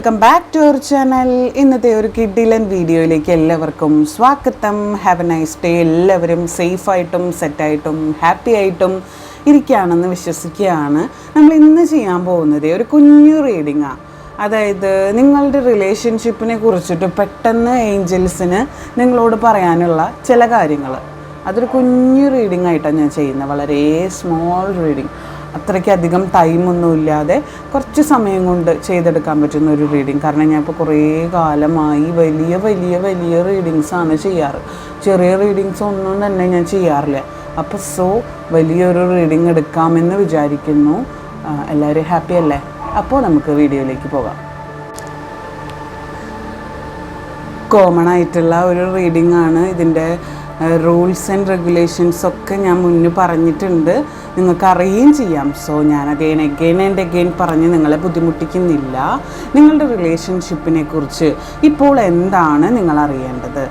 Welcome back to our channel ഇന്നത്തെ ഒരു കിഡിലൻ വീഡിയോയിലേക്ക് എല്ലാവർക്കും സ്വാഗതം. ഹാവ് എ നൈസ് ഡേ എല്ലാവരും സേഫായിട്ടും സെറ്റായിട്ടും ഹാപ്പി ആയിട്ടും ഇരിക്കുകയാണെന്ന് വിശ്വസിക്കുകയാണ്. നമ്മൾ ഇന്ന് ചെയ്യാൻ പോകുന്നത് ഒരു കുഞ്ഞു റീഡിങ്ങാണ് അതായത് നിങ്ങളുടെ റിലേഷൻഷിപ്പിനെ കുറിച്ചിട്ട് പെട്ടെന്ന് ഏഞ്ചൽസിന് നിങ്ങളോട് പറയാനുള്ള ചില കാര്യങ്ങൾ. അതൊരു കുഞ്ഞു റീഡിംഗ് ആയിട്ടാണ് ഞാൻ ചെയ്യുന്നത്. വളരെ സ്മോൾ റീഡിങ് അത്രയ്ക്കധികം ടൈമൊന്നും ഇല്ലാതെ കുറച്ച് സമയം കൊണ്ട് ചെയ്തെടുക്കാൻ പറ്റുന്ന ഒരു റീഡിങ് കാരണം ഞാൻ ഇപ്പോൾ കുറേ കാലമായി വലിയ വലിയ വലിയ റീഡിങ്സാണ് ചെയ്യാറ്. ചെറിയ റീഡിങ്സ് ഒന്നും തന്നെ ഞാൻ ചെയ്യാറില്ല. അപ്പോൾ സോ വലിയൊരു റീഡിങ് എടുക്കാമെന്ന് വിചാരിക്കുന്നു. എല്ലാവരും ഹാപ്പി അല്ലേ? അപ്പോൾ നമുക്ക് വീഡിയോയിലേക്ക് പോകാം. കോമൺ ആയിട്ടുള്ള ഒരു റീഡിംഗ് ആണ് ഇതിന്റെ റൂൾസ് ആൻഡ് റെഗുലേഷൻസ് ഒക്കെ ഞാൻ മുന്നേ പറഞ്ഞിട്ടുണ്ട്. നിങ്ങൾക്ക് അറിയുകയും ചെയ്യാം. സോ ഞാൻ അഗെയിൻ അഗെയിൻ ആൻഡ് അഗെയിൻ പറഞ്ഞ് നിങ്ങളെ ബുദ്ധിമുട്ടിക്കുന്നില്ല. നിങ്ങളുടെ റിലേഷൻഷിപ്പിനെ കുറിച്ച് ഇപ്പോൾ എന്താണ് നിങ്ങൾ അറിയേണ്ടത്?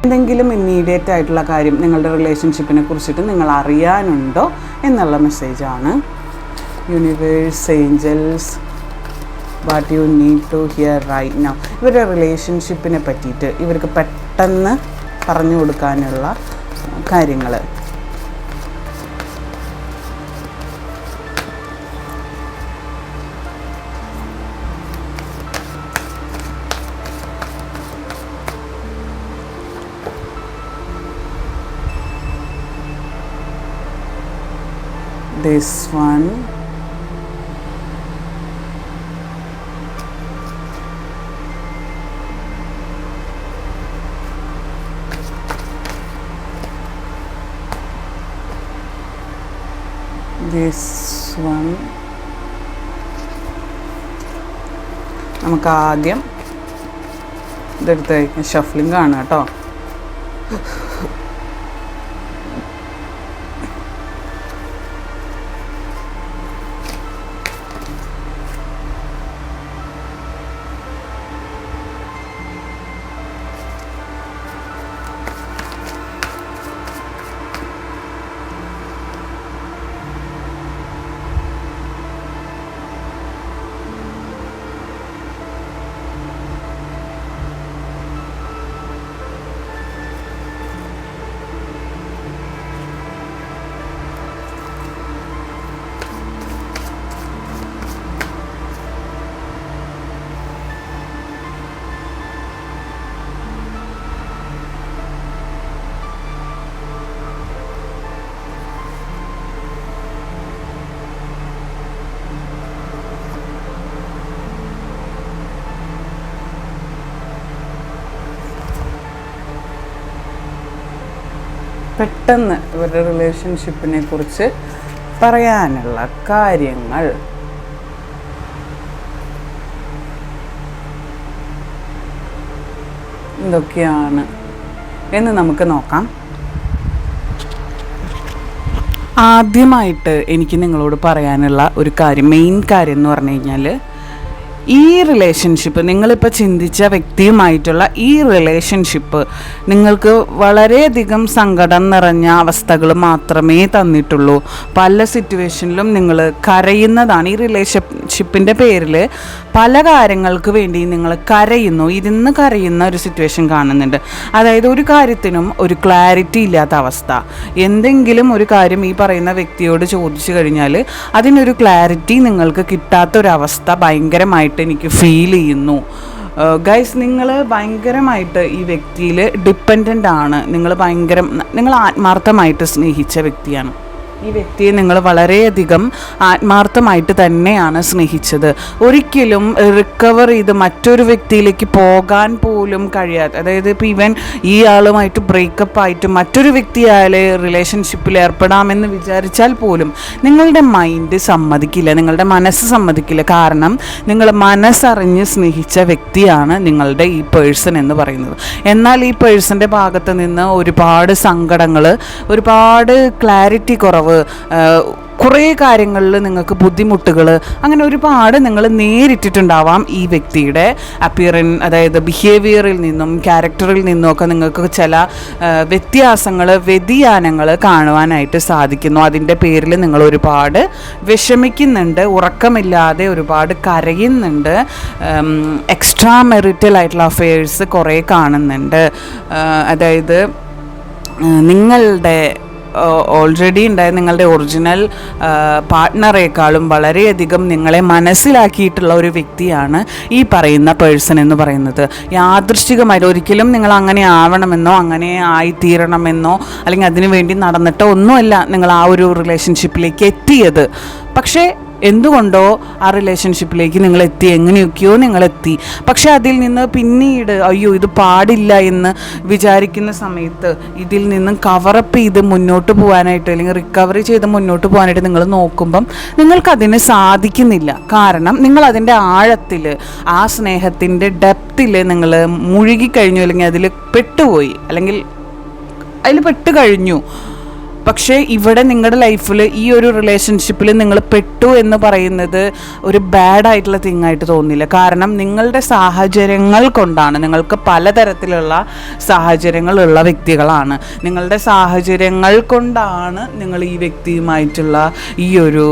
എന്തെങ്കിലും ഇമ്മീഡിയറ്റ് ആയിട്ടുള്ള കാര്യം നിങ്ങളുടെ റിലേഷൻഷിപ്പിനെ കുറിച്ചിട്ട് നിങ്ങൾ അറിയാനുണ്ടോ എന്നുള്ള മെസ്സേജാണ് universe angels what you need to hear right now ഇവരുടെ റിലേഷൻഷിപ്പിനെ പറ്റിയിട്ട് ഇവർക്ക് പെട്ടെന്ന് പറഞ്ഞു കൊടുക്കാനുള്ള കാര്യങ്ങൾ this one. This one. നമുക്ക് ആദ്യം ഇതെടുത്ത് ഷഫ്ലിംഗ് ആണ് കേട്ടോ. പെട്ടെന്ന് ഇവരുടെ റിലേഷൻഷിപ്പിനെ കുറിച്ച് പറയാനുള്ള കാര്യങ്ങൾ. എന്തൊക്കെയാണ്? എന്ന് നമുക്ക് നോക്കാം. ആദ്യമായിട്ട് എനിക്ക് നിങ്ങളോട് പറയാനുള്ള ഒരു കാര്യം മെയിൻ കാര്യം എന്ന് പറഞ്ഞു കഴിഞ്ഞാൽ ഈ റിലേഷൻഷിപ്പ് നിങ്ങളിപ്പോൾ ചിന്തിച്ച വ്യക്തിയുമായിട്ടുള്ള ഈ റിലേഷൻഷിപ്പ് നിങ്ങൾക്ക് വളരെയധികം സങ്കടം നിറഞ്ഞ അവസ്ഥകൾ മാത്രമേ തന്നിട്ടുള്ളൂ. പല സിറ്റുവേഷനിലും നിങ്ങൾ കരയുന്നതാണ് ഈ റിലേഷൻഷിപ്പിന്റെ പേരിൽ പല കാര്യങ്ങൾക്ക് വേണ്ടി നിങ്ങൾ കരയുന്നു. ഇരുന്ന് കരയുന്ന ഒരു സിറ്റുവേഷൻ കാണുന്നുണ്ട്. അതായത് ഒരു കാര്യത്തിനും ഒരു ക്ലാരിറ്റി ഇല്ലാത്ത അവസ്ഥ. എന്തെങ്കിലും ഒരു കാര്യം ഈ പറയുന്ന വ്യക്തിയോട് ചോദിച്ചു കഴിഞ്ഞാൽ അതിനൊരു ക്ലാരിറ്റി നിങ്ങൾക്ക് കിട്ടാത്തൊരവസ്ഥ ഭയങ്കരമായിട്ട് എനിക്ക് ഫീൽ ചെയ്യുന്നു. ഗൈസ് നിങ്ങൾ ഭയങ്കരമായിട്ട് ഈ വ്യക്തിയിൽ ഡിപ്പെൻഡന്റ് ആണ്. നിങ്ങൾ ഭയങ്കര നിങ്ങൾ ആത്മാർത്ഥമായിട്ട് സ്നേഹിച്ച വ്യക്തിയാണ്. ഈ വ്യക്തിയെ നിങ്ങൾ വളരെയധികം ആത്മാർത്ഥമായിട്ട് തന്നെയാണ് സ്നേഹിച്ചത്. ഒരിക്കലും റിക്കവർ ചെയ്ത് മറ്റൊരു വ്യക്തിയിലേക്ക് പോകാൻ പോലും കഴിയാത്ത. അതായത് ഇപ്പം ഈവൻ ഈ ആളുമായിട്ട് ബ്രേക്കപ്പ് ആയിട്ട് മറ്റൊരു വ്യക്തിയായാലേ റിലേഷൻഷിപ്പിൽ ഏർപ്പെടാമെന്ന് വിചാരിച്ചാൽ പോലും നിങ്ങളുടെ മൈൻഡ് സമ്മതിക്കില്ല നിങ്ങളുടെ മനസ്സ് സമ്മതിക്കില്ല. കാരണം നിങ്ങൾ മനസ്സറിഞ്ഞ് സ്നേഹിച്ച വ്യക്തിയാണ് നിങ്ങളുടെ ഈ പേഴ്സൺ എന്ന് പറയുന്നത്. എന്നാൽ ഈ പേഴ്സന്റെ ഭാഗത്ത് നിന്ന് ഒരുപാട് സങ്കടങ്ങൾ ഒരുപാട് ക്ലാരിറ്റി കുറവ് കുറേ കാര്യങ്ങളിൽ നിങ്ങൾക്ക് ബുദ്ധിമുട്ടുകൾ അങ്ങനെ ഒരുപാട് നിങ്ങൾ നേരിട്ടിട്ടുണ്ടാവാം ഈ വ്യക്തിയുടെ അപ്പിയറൻ അതായത് ബിഹേവിയറിൽ നിന്നും ക്യാരക്ടറിൽ നിന്നും ഒക്കെ നിങ്ങൾക്ക് ചില വ്യത്യാസങ്ങൾ വ്യതിയാനങ്ങൾ കാണുവാനായിട്ട് സാധിക്കുന്നു. അതിന്റെ പേരിൽ നിങ്ങൾ ഒരുപാട് വിഷമിക്കുന്നുണ്ട് ഉറക്കമില്ലാതെ ഒരുപാട് കരയുന്നുണ്ട് എക്സ്ട്രാ മെറിറ്റൽ ആയിട്ടുള്ള അഫയേഴ്സ് കുറേ കാണുന്നുണ്ട്. അതായത് നിങ്ങളുടെ ഓൾറെഡി ഉണ്ടായ നിങ്ങളുടെ ഒറിജിനൽ പാർട്ട്ണറേക്കാളും വളരെയധികം നിങ്ങളെ മനസ്സിലാക്കിയിട്ടുള്ള ഒരു വ്യക്തിയാണ് ഈ പറയുന്ന പേഴ്സൺ എന്ന് പറയുന്നത്. യാദൃശ്ചികമായി ഒരിക്കലും നിങ്ങൾ അങ്ങനെ ആവണമെന്നോ അങ്ങനെ ആയിത്തീരണമെന്നോ അല്ലെങ്കിൽ അതിനു വേണ്ടി നടന്നിട്ടോ ഒന്നുമല്ല നിങ്ങൾ ആ ഒരു റിലേഷൻഷിപ്പിലേക്ക് എത്തിയത്. പക്ഷേ എന്തുകൊണ്ടോ ആ റിലേഷൻഷിപ്പിലേക്ക് നിങ്ങൾ എത്തി എങ്ങനെയൊക്കെയോ നിങ്ങൾ എത്തി പക്ഷെ അതിൽ നിന്ന് പിന്നീട് അയ്യോ ഇത് പാടില്ല എന്ന് വിചാരിക്കുന്ന സമയത്ത് ഇതിൽ നിന്നും കവറപ്പ് ചെയ്ത് മുന്നോട്ട് പോകാനായിട്ട് അല്ലെങ്കിൽ റിക്കവറി ചെയ്ത് മുന്നോട്ട് പോകാനായിട്ട് നിങ്ങൾ നോക്കുമ്പം നിങ്ങൾക്കതിന് സാധിക്കുന്നില്ല. കാരണം നിങ്ങൾ അതിന്റെ ആഴത്തിൽ ആ സ്നേഹത്തിന്റെ ഡെപ്തിൽ നിങ്ങൾ മുഴുകിക്കഴിഞ്ഞു അല്ലെങ്കിൽ അതിൽ പെട്ടുപോയി. അല്ലെങ്കിൽ അതിൽ പെട്ട് കഴിഞ്ഞു പക്ഷേ ഇവിടെ നിങ്ങളുടെ ലൈഫിൽ ഈ ഒരു റിലേഷൻഷിപ്പിൽ നിങ്ങൾ പെട്ടു എന്ന് പറയുന്നത് ഒരു ബാഡ് ആയിട്ടുള്ള തിങ് ആയിട്ട് തോന്നില്ല കാരണം നിങ്ങളുടെ സാഹചര്യങ്ങൾ കൊണ്ടാണ്. നിങ്ങൾക്ക് പലതരത്തിലുള്ള സാഹചര്യങ്ങളുള്ള വ്യക്തികളാണ്. നിങ്ങളുടെ സാഹചര്യങ്ങൾ കൊണ്ടാണ് നിങ്ങൾ ഈ വ്യക്തിയുമായിട്ടുള്ള ഈ ഒരു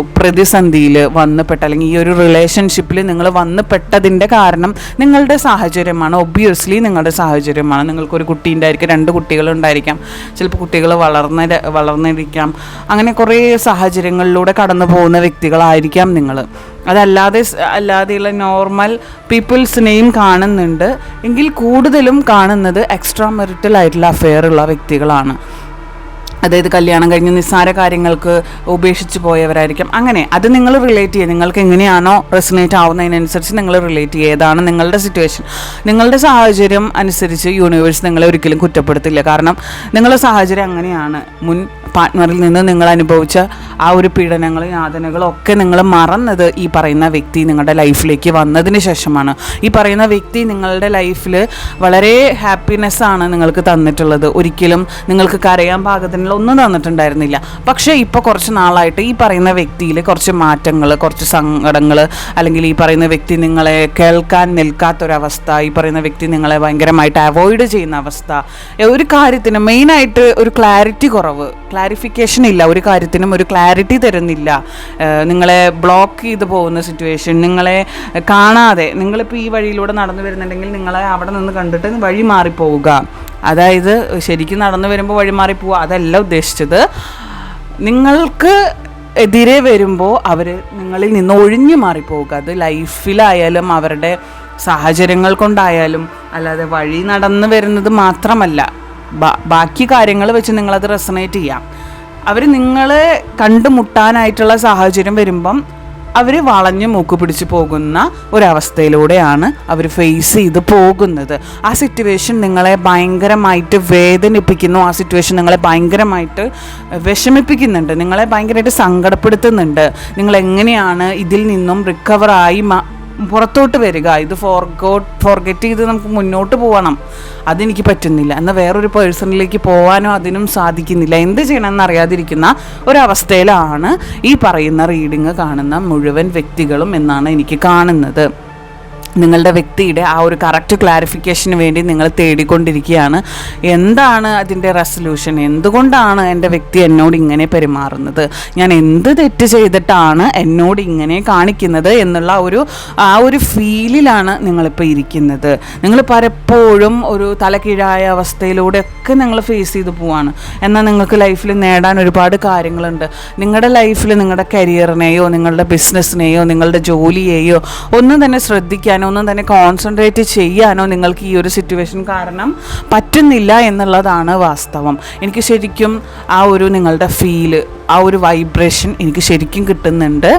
പ്രതിസന്ധിയിൽ വന്നുപെട്ട അല്ലെങ്കിൽ ഈ ഒരു റിലേഷൻഷിപ്പിൽ നിങ്ങൾ വന്നുപെട്ടതിന്റെ കാരണം നിങ്ങളുടെ സാഹചര്യമാണ്. ഒബ്വിയസ്ലി നിങ്ങളുടെ സാഹചര്യമാണ്. നിങ്ങൾക്കൊരു കുട്ടി ഉണ്ടായിരിക്കും രണ്ട് കുട്ടികളുണ്ടായിരിക്കാം ചിലപ്പോൾ കുട്ടികൾ വളർന്ന വളർന്നിരിക്കാം. അങ്ങനെ കുറേ സാഹചര്യങ്ങളിലൂടെ കടന്നു പോകുന്ന വ്യക്തികളായിരിക്കാം നിങ്ങൾ അതല്ലാതെ അല്ലാതെയുള്ള നോർമൽ പീപ്പിൾസിനെയും കാണുന്നുണ്ട്. എങ്കിൽ കൂടുതലും കാണുന്നത് എക്സ്ട്രാ മെറിറ്റൽ ആയിട്ടുള്ള അഫെയർ ഉള്ള വ്യക്തികളാണ്. അതായത് കല്യാണം കഴിഞ്ഞ് നിസ്സാര കാര്യങ്ങൾക്ക് ഉപേക്ഷിച്ച് പോയവരായിരിക്കും. അങ്ങനെ അത് നിങ്ങൾ റിലേറ്റ് ചെയ്യുക നിങ്ങൾക്ക് എങ്ങനെയാണോ റെസിനേറ്റ് ആവുന്നതിനനുസരിച്ച് നിങ്ങൾ റിലേറ്റ് ചെയ്യുക ഏതാണ് നിങ്ങളുടെ സിറ്റുവേഷൻ നിങ്ങളുടെ സാഹചര്യം അനുസരിച്ച് യൂണിവേഴ്സ് നിങ്ങളെ ഒരിക്കലും കുറ്റപ്പെടുത്തില്ല. കാരണം നിങ്ങളുടെ സാഹചര്യം അങ്ങനെയാണ്. മുൻ പാർട്ട്ണറിൽ നിന്ന് നിങ്ങൾ അനുഭവിച്ച ആ ഒരു പീഡനങ്ങളും യാതനകളും ഒക്കെ നിങ്ങൾ മറന്നത് ഈ പറയുന്ന വ്യക്തി നിങ്ങളുടെ ലൈഫിലേക്ക് വന്നതിന് ശേഷമാണ്. ഈ പറയുന്ന വ്യക്തി നിങ്ങളുടെ ലൈഫിൽ വളരെ ഹാപ്പിനെസ്സാണ് നിങ്ങൾക്ക് തന്നിട്ടുള്ളത്. ഒരിക്കലും നിങ്ങൾക്ക് കരയാൻ പാകത്തിനുള്ള ഒന്നും തന്നിട്ടുണ്ടായിരുന്നില്ല. പക്ഷേ ഇപ്പോൾ കുറച്ച് നാളായിട്ട് ഈ പറയുന്ന വ്യക്തിയിൽ കുറച്ച് മാറ്റങ്ങൾ കുറച്ച് സങ്കടങ്ങൾ അല്ലെങ്കിൽ ഈ പറയുന്ന വ്യക്തി നിങ്ങളെ കേൾക്കാൻ നിൽക്കാത്തൊരവസ്ഥ ഈ പറയുന്ന വ്യക്തി നിങ്ങളെ ഭയങ്കരമായിട്ട് അവോയ്ഡ് ചെയ്യുന്ന അവസ്ഥ ഒരു കാര്യത്തിന് മെയിനായിട്ട് ഒരു ക്ലാരിറ്റി കുറവ് ക്ലാരിഫിക്കേഷൻ ഇല്ല ഒരു കാര്യത്തിനും ഒരു ക്ലാരിറ്റി തരുന്നില്ല. നിങ്ങളെ ബ്ലോക്ക് ചെയ്ത് പോകുന്ന സിറ്റുവേഷൻ നിങ്ങളെ കാണാതെ നിങ്ങളിപ്പോൾ ഈ വഴിയിലൂടെ നടന്നു വരുന്നുണ്ടെങ്കിൽ നിങ്ങളെ അവിടെ നിന്ന് കണ്ടിട്ട് വഴി മാറിപ്പോവുക. അതായത് ശരിക്കും നടന്നു വരുമ്പോൾ വഴി മാറിപ്പോവുക അതല്ല ഉദ്ദേശിച്ചത്. നിങ്ങൾക്ക് എതിരെ വരുമ്പോൾ അവർ നിങ്ങളിൽ നിന്ന് ഒഴിഞ്ഞു മാറിപ്പോവുക. അത് ലൈഫിലായാലും അവരുടെ സാഹചര്യങ്ങൾ കൊണ്ടായാലും അല്ലാതെ വഴി നടന്നു വരുന്നത് മാത്രമല്ല. ബാക്കി കാര്യങ്ങൾ വെച്ച് നിങ്ങളത് റെസണേറ്റ് ചെയ്യാം. അവർ നിങ്ങളെ കണ്ടുമുട്ടാനായിട്ടുള്ള സാഹചര്യം വരുമ്പം അവർ വളഞ്ഞു മൂക്ക് പിടിച്ച് പോകുന്ന ഒരവസ്ഥയിലൂടെയാണ് അവർ ഫേസ് ചെയ്ത് പോകുന്നത്. ആ സിറ്റുവേഷൻ നിങ്ങളെ ഭയങ്കരമായിട്ട് വേദനിപ്പിക്കുന്നു. ആ സിറ്റുവേഷൻ നിങ്ങളെ ഭയങ്കരമായിട്ട് വിഷമിപ്പിക്കുന്നുണ്ട്. നിങ്ങളെ ഭയങ്കരമായിട്ട് സങ്കടപ്പെടുത്തുന്നുണ്ട്. നിങ്ങൾ എങ്ങനെയാണ് ഇതിൽ നിന്നും റിക്കവറായി പുറത്തോട്ട് വരിക. ഇത് ഫോർഗോട്ട് ഫോർഗെറ്റ് ചെയ്ത് നമുക്ക് മുന്നോട്ട് പോകണം അതെനിക്ക് പറ്റുന്നില്ല. എന്നാൽ വേറൊരു പേഴ്സണിലേക്ക് പോകാനോ അതിനും സാധിക്കുന്നില്ല. എന്ത് ചെയ്യണമെന്ന് അറിയാതിരിക്കുന്ന ഒരവസ്ഥയിലാണ് ഈ പറയുന്ന റീഡിങ് കാണുന്ന മുഴുവൻ വ്യക്തികളും എന്നാണ് എനിക്ക് കാണുന്നത്. നിങ്ങളുടെ വ്യക്തിയുടെ ആ ഒരു കറക്റ്റ് ക്ലാരിഫിക്കേഷന് വേണ്ടി നിങ്ങൾ തേടിക്കൊണ്ടിരിക്കുകയാണ്. എന്താണ് അതിന്റെ റെസൊല്യൂഷൻ എന്തുകൊണ്ടാണ് എന്റെ വ്യക്തി എന്നോട് ഇങ്ങനെ പെരുമാറുന്നത്? ഞാൻ എന്ത് തെറ്റ് ചെയ്തിട്ടാണ് എന്നോട് ഇങ്ങനെ കാണിക്കുന്നത് എന്നുള്ള ഒരു ആ ഒരു ഫീലിലാണ് നിങ്ങളിപ്പോൾ ഇരിക്കുന്നത്. നിങ്ങൾ പലപ്പോഴും ഒരു തലകീഴായ അവസ്ഥയിലൂടെയൊക്കെ നിങ്ങൾ ഫേസ് ചെയ്ത് പോവാണ്. എന്നാൽ നിങ്ങൾക്ക് ലൈഫിൽ നേടാൻ ഒരുപാട് കാര്യങ്ങളുണ്ട്. നിങ്ങളുടെ ലൈഫിൽ നിങ്ങളുടെ കരിയറിനെയോ നിങ്ങളുടെ ബിസിനസ്സിനെയോ നിങ്ങളുടെ ജോലിയെയോ ഒന്നും തന്നെ ശ്രദ്ധിക്കാനോ ഒന്നും തന്നെ കോൺസെൻട്രേറ്റ് ചെയ്യാനോ നിങ്ങൾക്ക് ഈ ഒരു സിറ്റുവേഷൻ കാരണം പറ്റുന്നില്ല എന്നുള്ളതാണ് വാസ്തവം. എനിക്ക് ശരിക്കും ആ ഒരു നിങ്ങളുടെ ഫീൽ ആ ഒരു വൈബ്രേഷൻ എനിക്ക് ശരിക്കും കിട്ടുന്നുണ്ട്.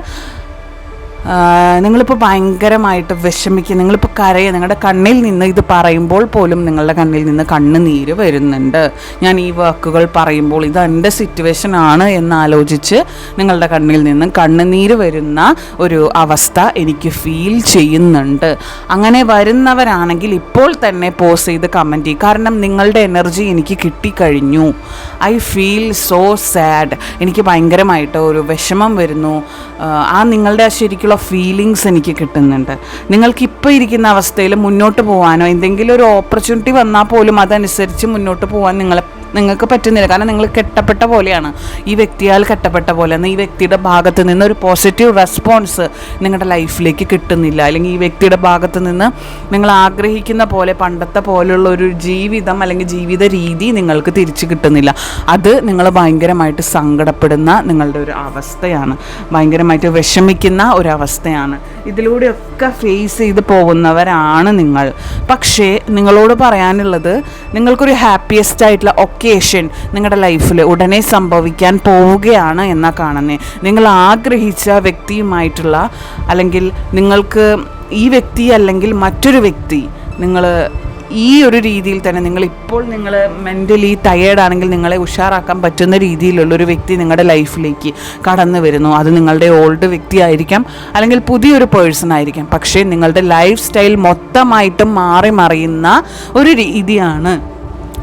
നിങ്ങളിപ്പോൾ ഭയങ്കരമായിട്ട് വിഷമിക്കുക നിങ്ങളിപ്പോൾ കരയുക നിങ്ങളുടെ കണ്ണിൽ നിന്ന് ഇത് പറയുമ്പോൾ പോലും നിങ്ങളുടെ കണ്ണിൽ നിന്ന് കണ്ണുനീര് വരുന്നുണ്ട്. ഞാൻ ഈ വാക്കുകൾ പറയുമ്പോൾ ഇത് എന്റെ സിറ്റുവേഷൻ ആണ് എന്നാലോചിച്ച് നിങ്ങളുടെ കണ്ണിൽ നിന്ന് കണ്ണുനീര് വരുന്ന ഒരു അവസ്ഥ എനിക്ക് ഫീൽ ചെയ്യുന്നുണ്ട്. അങ്ങനെ വരുന്നവരാണെങ്കിൽ ഇപ്പോൾ തന്നെ പോസ് ചെയ്ത് കമന്റ് ചെയ്യും. കാരണം നിങ്ങളുടെ എനർജി എനിക്ക് കിട്ടിക്കഴിഞ്ഞു. ഐ ഫീൽ സോ സാഡ് എനിക്ക് ഭയങ്കരമായിട്ട് ഒരു വിഷമം വരുന്നു. ആ, നിങ്ങളുടെ ആ ശരിക്കുള്ള ഫീലിങ്സ് എനിക്ക് കിട്ടുന്നുണ്ട്. നിങ്ങൾക്ക് ഇപ്പോൾ ഇരിക്കുന്ന അവസ്ഥയിൽ മുന്നോട്ട് പോകാനോ എന്തെങ്കിലും ഒരു ഓപ്പർച്യൂണിറ്റി വന്നാൽ പോലും അതനുസരിച്ച് മുന്നോട്ട് പോകാൻ നിങ്ങളെ നിങ്ങൾക്ക് പറ്റുന്നില്ല. കാരണം നിങ്ങൾ കെട്ടപ്പെട്ട പോലെയാണ്. ഈ വ്യക്തിയാൽ കെട്ടപ്പെട്ട പോലെ ഈ വ്യക്തിയുടെ ഭാഗത്ത് നിന്ന് ഒരു പോസിറ്റീവ് റെസ്പോൺസ് നിങ്ങളുടെ ലൈഫിലേക്ക് കിട്ടുന്നില്ല. അല്ലെങ്കിൽ ഈ വ്യക്തിയുടെ ഭാഗത്ത് നിന്ന് നിങ്ങൾ ആഗ്രഹിക്കുന്ന പോലെ പണ്ടത്തെ പോലുള്ള ഒരു ജീവിതം അല്ലെങ്കിൽ ജീവിത രീതി നിങ്ങൾക്ക് തിരിച്ചു കിട്ടുന്നില്ല. അത് നിങ്ങൾ ഭയങ്കരമായിട്ട് സങ്കടപ്പെടുന്ന നിങ്ങളുടെ ഒരു അവസ്ഥയാണ്. ഭയങ്കരമായിട്ട് വിഷമിക്കുന്ന ഒരവസ്ഥയാണ് ഇതിലൂടെയൊക്കെ ഫേസ് ചെയ്ത് പോകുന്നവരാണ് നിങ്ങൾ. പക്ഷേ നിങ്ങളോട് പറയാനുള്ളത് നിങ്ങൾക്കൊരു ഹാപ്പിയസ്റ്റ് ആയിട്ടുള്ള ഒക്കേഷൻ നിങ്ങളുടെ ലൈഫിൽ ഉടനെ സംഭവിക്കാൻ പോവുകയാണ് എന്നാ കാണുന്നത് നിങ്ങൾ ആഗ്രഹിച്ച വ്യക്തിയുമായിട്ടുള്ള അല്ലെങ്കിൽ നിങ്ങൾക്ക് ഈ വ്യക്തി അല്ലെങ്കിൽ മറ്റൊരു വ്യക്തി നിങ്ങൾ ഈ ഒരു രീതിയിൽ തന്നെ നിങ്ങൾ ഇപ്പോൾ നിങ്ങൾ മെന്റലി ടയേർഡാണെങ്കിൽ നിങ്ങളെ ഉഷാറാക്കാൻ പറ്റുന്ന രീതിയിലുള്ള ഒരു വ്യക്തി നിങ്ങളുടെ ലൈഫിലേക്ക് കടന്നു വരുന്നു. അത് നിങ്ങളുടെ ഓൾഡ് വ്യക്തി ആയിരിക്കാം അല്ലെങ്കിൽ പുതിയൊരു പേഴ്സൺ ആയിരിക്കാം. പക്ഷേ നിങ്ങളുടെ ലൈഫ് സ്റ്റൈൽ മൊത്തമായിട്ടും മാറി മറിയുന്ന ഒരു രീതിയാണ്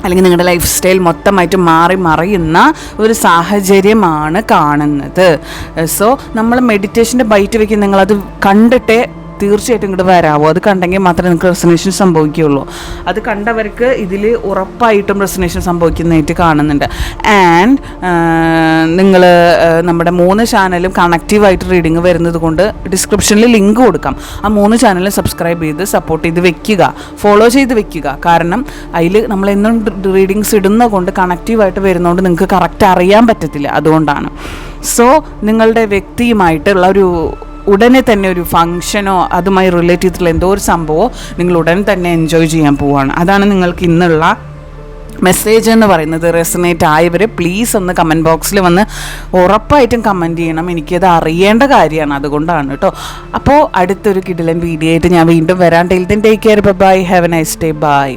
അല്ലെങ്കിൽ നിങ്ങളുടെ ലൈഫ് സ്റ്റൈൽ മൊത്തമായിട്ട് മാറി മറിയുന്ന ഒരു സാഹചര്യമാണ് കാണുന്നത്. സോ നമ്മൾ മെഡിറ്റേഷന്റെ ബൈറ്റ് വയ്ക്കും നിങ്ങളത് കണ്ടിട്ടേ തീർച്ചയായിട്ടും ഇങ്ങോട്ട് വരാവോ? അത് കണ്ടെങ്കിൽ മാത്രമേ നിങ്ങൾക്ക് റെസിനേഷൻ സംഭവിക്കുകയുള്ളൂ. അത് കണ്ടവർക്ക് ഇതിൽ ഉറപ്പായിട്ടും റെസിനേഷൻ സംഭവിക്കുന്നതായിട്ട് കാണുന്നുണ്ട്. ആൻഡ് നിങ്ങൾ നമ്മുടെ മൂന്ന് ചാനലും കണക്റ്റീവായിട്ട് റീഡിങ് വരുന്നത് കൊണ്ട് ഡിസ്ക്രിപ്ഷനിൽ ലിങ്ക് കൊടുക്കാം. ആ മൂന്ന് ചാനലും സബ്സ്ക്രൈബ് ചെയ്ത് സപ്പോർട്ട് ചെയ്ത് വെക്കുക. ഫോളോ ചെയ്ത് വെക്കുക. കാരണം അതിൽ നമ്മൾ എന്നും റീഡിങ്സ് ഇടുന്ന കൊണ്ട് കണക്റ്റീവായിട്ട് വരുന്നതുകൊണ്ട് നിങ്ങൾക്ക് കറക്റ്റ് അറിയാൻ പറ്റത്തില്ല. അതുകൊണ്ടാണ്. സോ നിങ്ങളുടെ വ്യക്തിയുമായിട്ടുള്ള ഒരു ഉടനെ തന്നെ ഒരു ഫംഗ്ഷനോ അതുമായി റിലേറ്റ് ചെയ്തിട്ടുള്ള എന്തോ ഒരു സംഭവമോ നിങ്ങൾ ഉടൻ തന്നെ എൻജോയ് ചെയ്യാൻ പോവുകയാണ്. അതാണ് നിങ്ങൾക്ക് ഇന്നുള്ള മെസ്സേജ് എന്ന് പറയുന്നത്. റെസനേറ്റ് ആയവർ പ്ലീസ് ഒന്ന് കമന്റ് ബോക്സിൽ വന്ന് ഉറപ്പായിട്ടും കമന്റ് ചെയ്യണം. എനിക്കത് അറിയേണ്ട കാര്യമാണ് അതുകൊണ്ടാണ് കേട്ടോ. അപ്പോൾ അടുത്തൊരു കിടിലൻ വീഡിയോ ആയിട്ട് ഞാൻ വീണ്ടും വരാൻ till then take care bye have a nice day bye